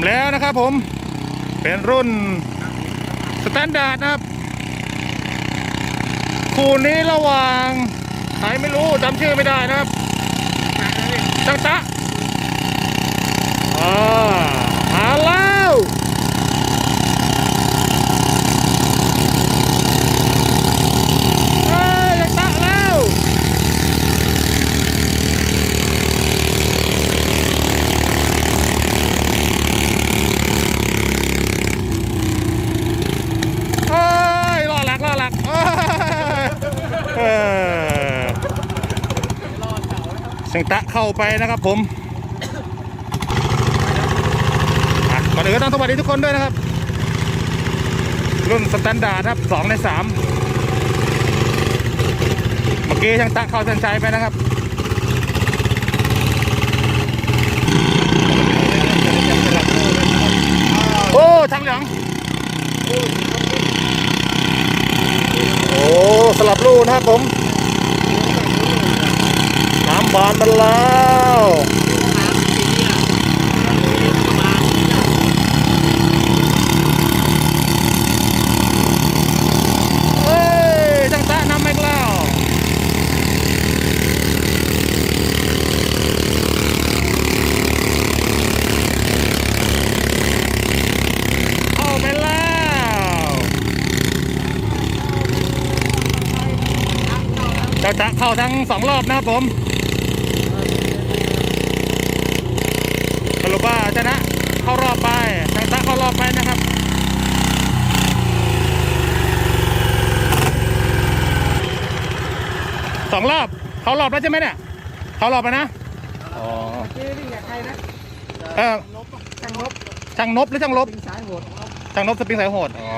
มแล้วนะครับผมเป็นรุ่นสแตนดาร์ดนะครับ คู่นี้ระหว่างใครไม่รู้จำชื่อไม่ได้นะครับจังตะอ่ามาแล้วเอ้ยจังตะแล้ว เอ้ยล่อหลักล่อหลักเอ้ยเออเสีย งตะเข้าไปนะครับผมก่อนอื่นก็ต้องสวัสดีทุกคนด้วยนะครับ รุ่นสแตนดาร์ดครับสองในสามเมื่อกี้ช่างตะเข้าเส้นชัยไปนะครับโอ้ทางเหลืองโอ้สลับลูกนะครับผม บานมาแล้วเฮ้ยจังตะนำไปแล้วเข้าไปแล้วเจ้าจะเข้าทั้งสองรอบนะครับผมสรุปว่าชนะเข้ารอบไปทางตะเข้ารอบไปนะครับ สองรอบเข้ารอบแล้วใช่ไหมเนี่ยเข้ารอบไปนะอ๋อชื่อนี่ไงใครนะเออช่างนบช่างนบหรือช่างลบเป็นสายโหดช่างนบสปริงสายโหดอ๋อ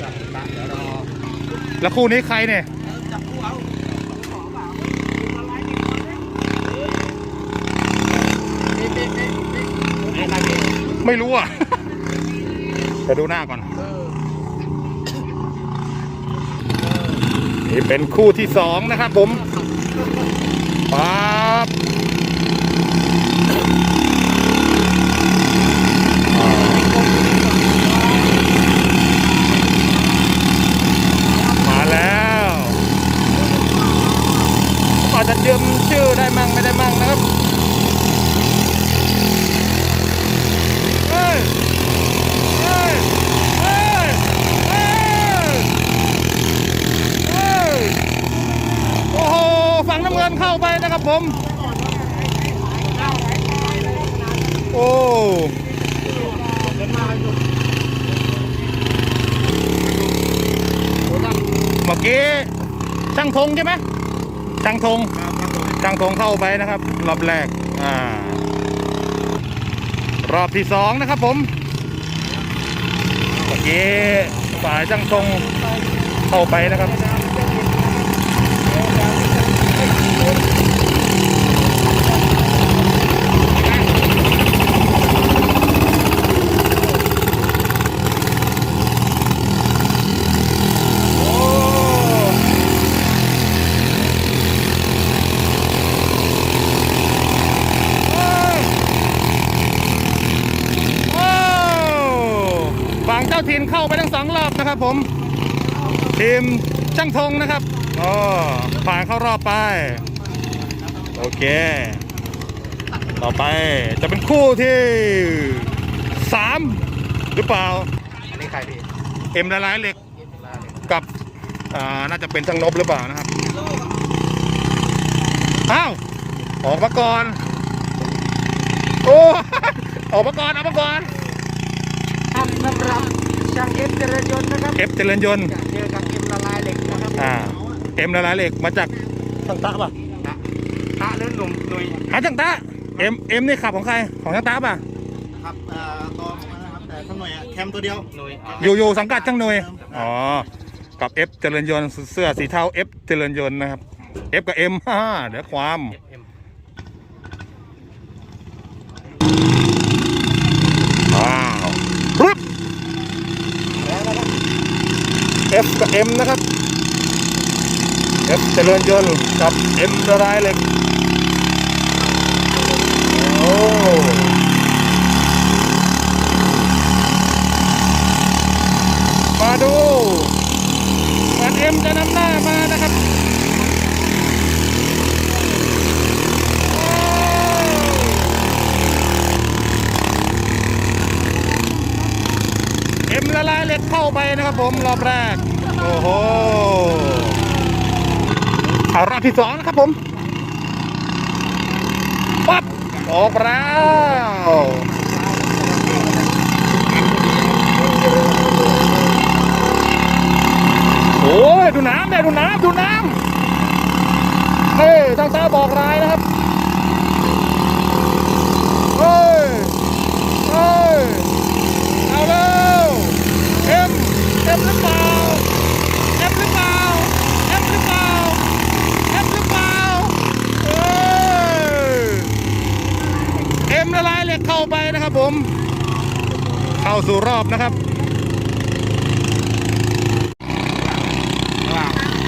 จับตัดเดี๋ยวรอแล้วคู่นี้ใครเนี่ยจับคู่เอาขอเปล่าเอ๊ะเอ๊ะเอ๊ะเอ๊ะเอ๊ะอะไรเนี่ยไม่รู้อะเดี๋ยวดูหน้าก่อน เออ นี่เป็นคู่ที่สองนะครับผมปั๊บมาแล้วอาจจะยืมชื่อได้มั่งไม่ได้มั่งนะครับ เฮ้ยเฮ้ยเฮ้ยเฮ้ย เอ้ยโอ้โห ฝั่ งน้ำเงินเข้าไปนะครับผม โอ้เมื่อกี้ช่างธงใช่ไหมช่างธงช่างธงเข้าไปนะครับ รอบแรก อ่า รอบที่สองนะครับผม เมื่อกี้ฝ่ายช่างธงเข้าไปนะครับ โอ้โอ้โอ้ ฝั่งเจ้าถิ่นเข้าไปทั้งสองรอบนะครับ ผมทีมช่างธงนะครับอ๋อผ่านเข้ารอบไป โอเค ต่อไปจะเป็นคู่ที่สามหรือเปล่าอันนี้ใครพี่เอ็มละลายเหล็กกับอ่าน่าจะเป็นช่างนบหรือเปล่านะครับอ้าวออกมาก่อนโอ้ออกมาก่อนออกมาก่อนครับสำหรับ ช่างเอฟเจริญยนต์นะครับเอฟเจริญยนต์เจอกับเอ็มละลายเหล็กนะครับอ่าเอ็มละลายเหล็กมาจากช่างตะป่ะตะเลื่อนหนุ่มหนุ่ยหาช่างตะเอ็มเอ็มนี่ขับของใครของช่างตะป่ะครับเอ่อกองนะครับแต่ข้างหน่อยอะแคมตัวเดียวหนุ่ยอยู่อยู่สังกัดช่างหน่วยอ๋อกับเอฟเจริญยนต์เสื้อสีเทาเอฟเจริญยนต์นะครับเอฟกับเอ็มฮ่าเดี๋ยวความว้ F กับ M นะครับ F เจริญยนต์กับ M สลายเหล็กโอ้มาดูเหมือ็มจะนำหน้ามานะครับ เอ็มละลายเหล็กเข้าไปนะครับผมรอบแรก โอ้โหเอารอบที่สองนะครับผมปั๊บออกแล้วโอ้ยดูน้ำเนี่ยดูน้ำดูน้ำเฮ้ยทางตาบอกรายนะครับ เฮ้ย เฮ้ย เอาเร็วเอ็มเอ็มหรือเปล่าเอ็มหรือเปล่าเอ็มหรือเปล่าเอ็มหรือเปล่าเออเอ็มละลายเหล็กเข้าไปนะครับผม เข้าสู่รอบนะครับ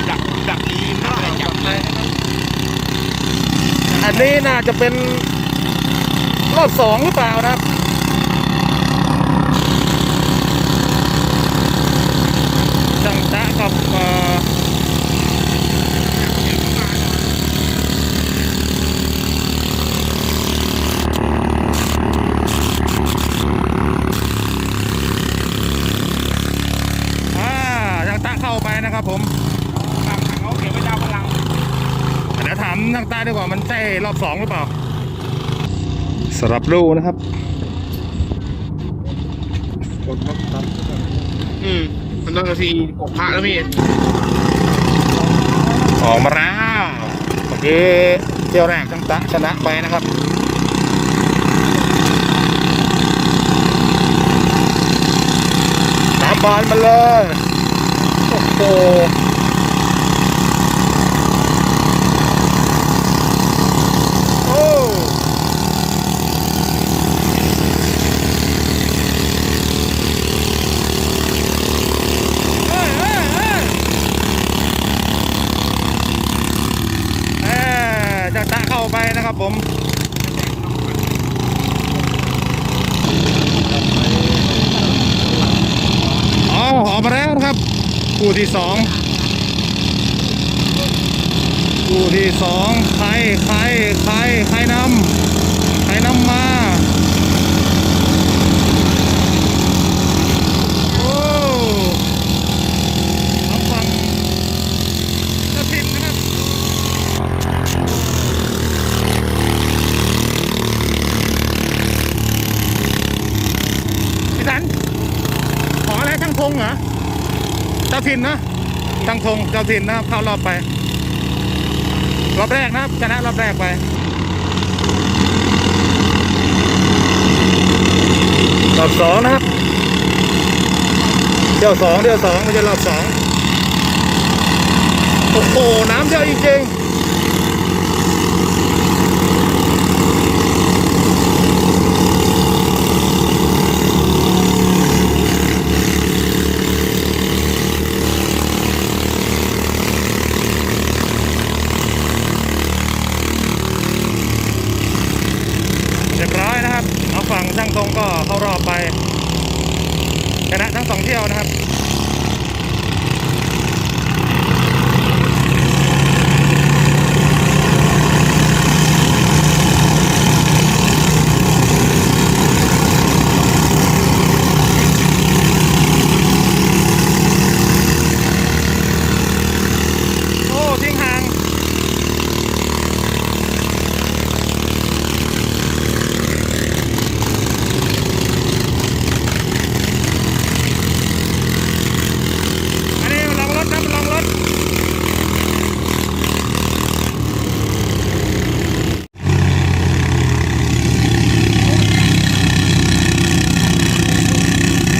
ดักดักดีมากเลยจับเลยอันนี้น่าจะเป็นรอบสองหรือเปล่านะครับ งตะกับเอ่ออ่าจังตะเข้าไปนะครับผมทางเขาเก็บไว้ดาวพลังเดี๋ยวถามทางใต้ดีกว่ามันใช่รอบสองหรือเปล่าสำหรับลูกนะครับอืม มันต้องนาทีกบพระแล้วพี่ออกมาแล้วเมื่อกี้เที่ยวแรกตั้งตะชนะไปนะครับน้ำบาลมาเลย โอ้โห โอ้เฮ้ยเฮ้ยเฮ้ยแหม่จะตะเข้าไปนะครับผม อ๋อออก มาแล้วครับคู่ที่สองคู่ที่สองใครใครใครใครนำใครนำมา โอ้ทางฝั่งเจ้าถิ่นนะครับ พี่สัน ขออะไรช่างธงเหรอ เจ้า ถิ่นนะตั้งธงเจ้าถิ่นนะครับเข้ารอบไป รอบแรกนะครับชนะรอบแรกไป รอบสองนะครับเที่ยวสองเที่ยวสองไม่ใช่รอบสองโอ้โหน้ำเยวจริงๆเรียบร้อยนะครับ เอางช่างธงก็เข้ารอบไปชนะทั้งสองเที่ยวนะครับ โอ้ ทิ้งห่าง อันนี้ลองรถนะลองรถ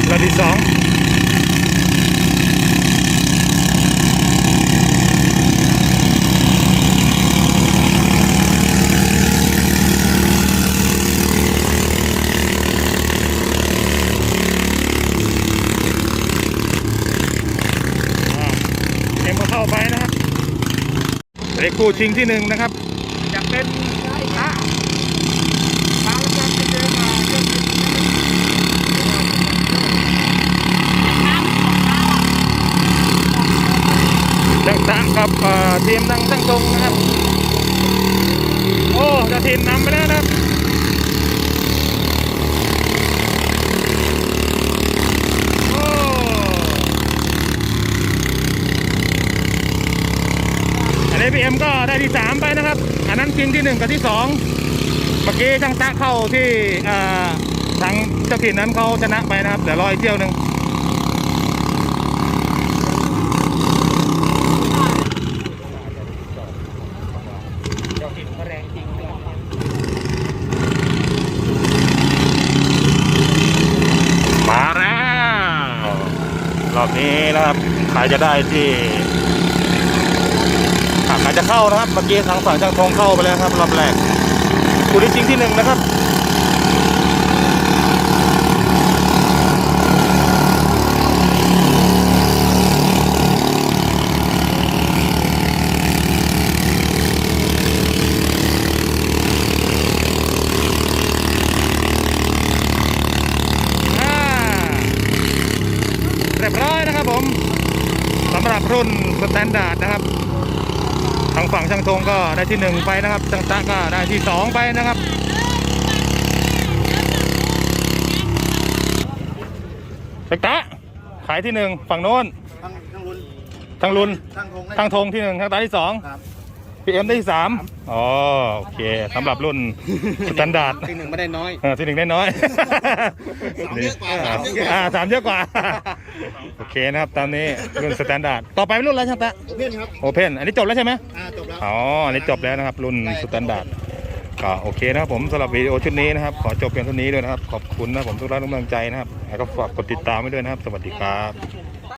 รอบที่สองอ่าเอ็มก็เข้าไปนะครับ เด็กคู่ชิงที่หนึ่งนะครับจะเป็นพระพระแล้วก็ไปเจอมาเจอเป็นจังตะกับเอ่อทีมดังตั้งตรงนะครับ โอ้จะทีมนำไปแล้วนะครับ โอ้ เอ็ มก็ได้ที่สามไปนะครับ อันนั้นชิงที่หนึ่งกับที่สองเมื่อกี้ช่างตะเข้าที่ทางเจ้าถิ่นนั้นเขาชนะไปนะครับเดี๋ยวรออีกเที่ยวหนึ่งมาแล้ว รอบนี้นะครับใครจะได้ที่ จะเข้านะครับเมื่อกี้ทางฝั่งช่างทองเข้าไปแล้วครับรอบแรกคู่ที่ชิงที่หนึ่งนะครับเรียบร้อยนะครับผมสำหรับรุ่นสแตนดาร์ดนะครับ ทางฝั่งช่างธงก็ได้ที่หนึ่งไปนะครับช่างตะก็ได้ที่สองไปนะครับ ช่างตะขายที่หนึ่งฝั่งโน้นทั้งทั้งรุ่นทางรุนทั้งทงได้ทางธงที่หนึ่งทางตาที่สอง ครับ พีเอ็มได้ที่สามอ๋อโอเคสำหรับรุ่นสแตนดาร์ดที่หนึ่งไม่ได้น้อย เออที่หนึ่งได้น้อยอ่าสามเยอะกว่า โอเคนะครับตามนี้รุ่นสแตนดาร์ดต่อไปเป็นรุ่นอะไรช่างตะเพื่อนครับโอเพนอันนี้จบแล้วใช่ไหมอ่าจบแล้วอ๋ออันนี้จบแล้วนะครับ รุ่นสแตนดาร์ดก็โอเคนะครับผมสำหรับวิดีโอชุดนี้นะครับ ขอจบเพียงเท่านี้ด้วยนะครับ ขอบคุณนะผมทุกท่านทุกกำลังใจนะครับแล้วก็ฝากกดติดตามไว้ด้วยนะครับ สวัสดีครับ